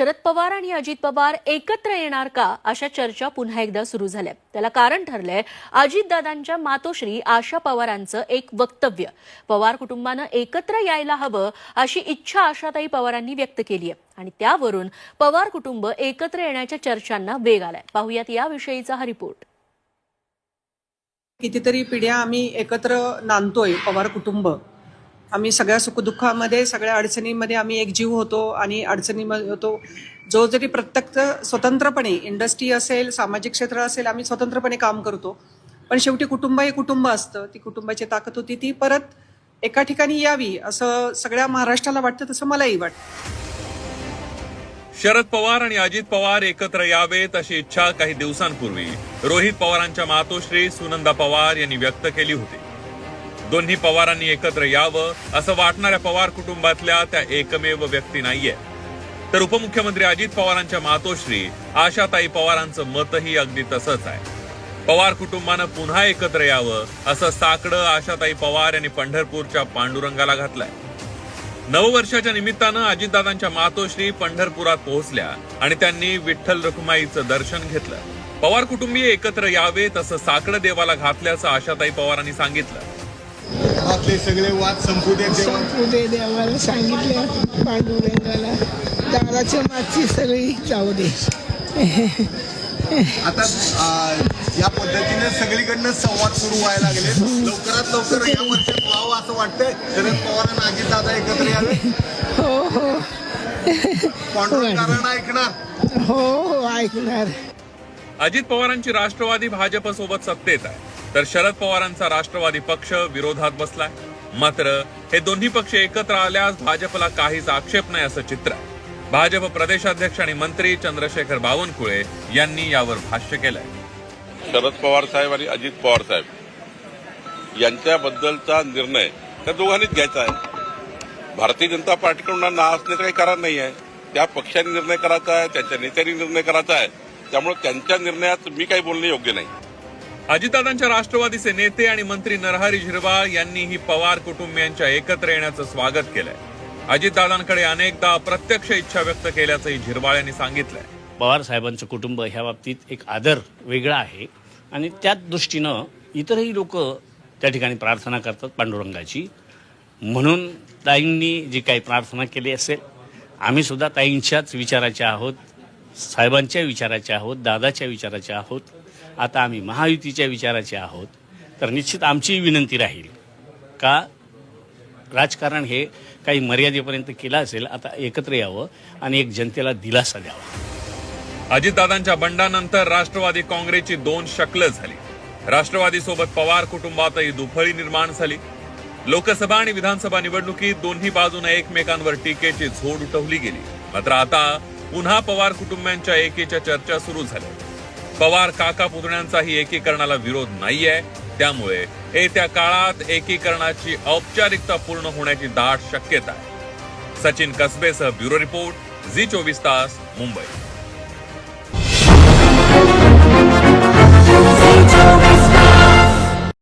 शरद पवार आणि अजित पवार एकत्र येणार का अशा चर्चा पुन्हा एकदा सुरू झाल्या. त्याला कारण ठरलंय अजितदादांच्या मातोश्री आशा पवारांचं एक वक्तव्य. पवार कुटुंबानं एकत्र यायला हवं अशी इच्छा आशाताई पवारांनी व्यक्त केली आहे. आणि त्यावरून पवार कुटुंब एकत्र येण्याच्या चर्चांना वेग आलाय. पाहुयात याविषयीचा हा रिपोर्ट. कितीतरी पिढ्या आम्ही एकत्र नांदतोय पवार कुटुंब. आम्ही सगळ्या सुखदुःखामध्ये सगळ्या अडचणीमध्ये आम्ही एक जीव होतो आणि अडचणीमध्ये होतो. जो जरी प्रत्यक्ष स्वतंत्रपणे इंडस्ट्री असेल सामाजिक क्षेत्र असेल आम्ही स्वतंत्रपणे काम करतो. पण शेवटी कुटुंब हे कुटुंब असतं. ती कुटुंबाची ताकद होती ती परत एका ठिकाणी यावी असं सगळ्या महाराष्ट्राला वाटतं तसं मलाही वाटतं. शरद पवार आणि अजित पवार एकत्र यावेत अशी इच्छा काही दिवसांपूर्वी. रोहित पवारांच्या मातोश्री सुनंदा पवार यांनी व्यक्त केली होती. दोन्ही पवारांनी एकत्र यावं असं वाटणाऱ्या पवार कुटुंबातल्या त्या एकमेव व्यक्ती नाहीये. तर उपमुख्यमंत्री अजित पवारांच्या मातोश्री आशाताई पवारांचं मतही अगदी तसंच आहे. पवार कुटुंबानं पुन्हा एकत्र यावं असं साकडं आशाताई पवार यांनी पंढरपूरच्या पांडुरंगाला घातलंय. नववर्षाच्या निमित्तानं अजितदादांच्या मातोश्री पंढरपुरात पोहोचल्या आणि त्यांनी विठ्ठल रखुमाईचं दर्शन घेतलं. पवार कुटुंबीय एकत्र यावेत असं साकडं देवाला घातल्याचं आशाताई पवारांनी सांगितलं. आपले सगळे वाद संपू देत देवा संपूदे देवाला सांगितलं पांडुरंगाला. दाराच्या मागची सगळी जाऊ दे. आता या पद्धतीने सगळीकडनं संवाद सुरू व्हायला लागले. लवकरात लवकर या वर्षात व्हावं असं वाटतंय. शरद पवार आणि अजित दादा एकत्र यावे. हो हो. पांडुरंगाला ऐकणार? हो हो ऐकणार. अजित पवारांची राष्ट्रवादी भाजपसोबत सत्तेत आहे. तर शरद पवारांचा राष्ट्रवादी पक्ष विरोधात बसलाय. मात्र हे दोन्ही पक्ष एकत्र आल्यास भाजपला काहीच आक्षेप नाही असं चित्र आहे. भाजप प्रदेशाध्यक्ष आणि मंत्री चंद्रशेखर बावनकुळे यांनी यावर भाष्य केलंय. शरद पवार साहेब आणि अजित पवार साहेब यांच्याबद्दलचा निर्णय त्या दोघांनीच घ्यायचा आहे. भारतीय जनता पार्टीकडून ना असण्याचं काही कारण नाही आहे. त्या पक्षाने निर्णय करायचा आहे त्यांच्या नेत्यांनी निर्णय करायचा आहे. त्यामुळे त्यांच्या निर्णयात मी काही बोलणे योग्य नाही. अजितदादांच्या राष्ट्रवादीचे नेते आणि मंत्री नरहरी झिरवाळ यांनीही पवार कुटुंबियांच्या एकत्र येण्याचं स्वागत केलंय. अजितदादांकडे अनेकदा अप्रत्यक्ष इच्छा व्यक्त केल्याचंही झिरवाळ यांनी सांगितलंय. पवार साहेबांचं कुटुंब ह्या बाबतीत एक आदर वेगळा आहे आणि त्याच दृष्टीनं इतरही लोक त्या ठिकाणी प्रार्थना करतात पांडुरंगाची. म्हणून ताईंनी जी काही प्रार्थना केली असेल आम्ही सुद्धा ताईंच्याच विचाराच्या आहोत साहेबांच्या विचाराचे आहोत दादाच्या विचाराचे आहोत. आता आम्ही महायुतीच्या विचाराचे आहोत तर निश्चित आमची विनंती राहील. का? राजकारण हे काही मर्यादेपर्यंत केलं असेल आता एकत्र यावं आणि एक जनतेला दिलासा द्यावा. अजितदादांच्या बंडानंतर राष्ट्रवादी काँग्रेसची दोन शकलं झाली. राष्ट्रवादी सोबत पवार कुटुंबातही दुफळी निर्माण झाली. लोकसभा आणि विधानसभा निवडणुकीत दोन्ही बाजूने एकमेकांवर टीकेची झोड उठवली गेली. मात्र आता पुन्हा पवार कुटुंबियांच्या एकेच्या चर्चा सुरू झाल्या. पवार काका पुतण्यांचाही एकीकरणाला विरोध नाहीये. त्यामुळे येत्या काळात एकीकरणाची औपचारिकता पूर्ण होण्याची दाट शक्यता आहे. सचिन कसबेसह ब्युरो रिपोर्ट झी चोवीस तास मुंबई.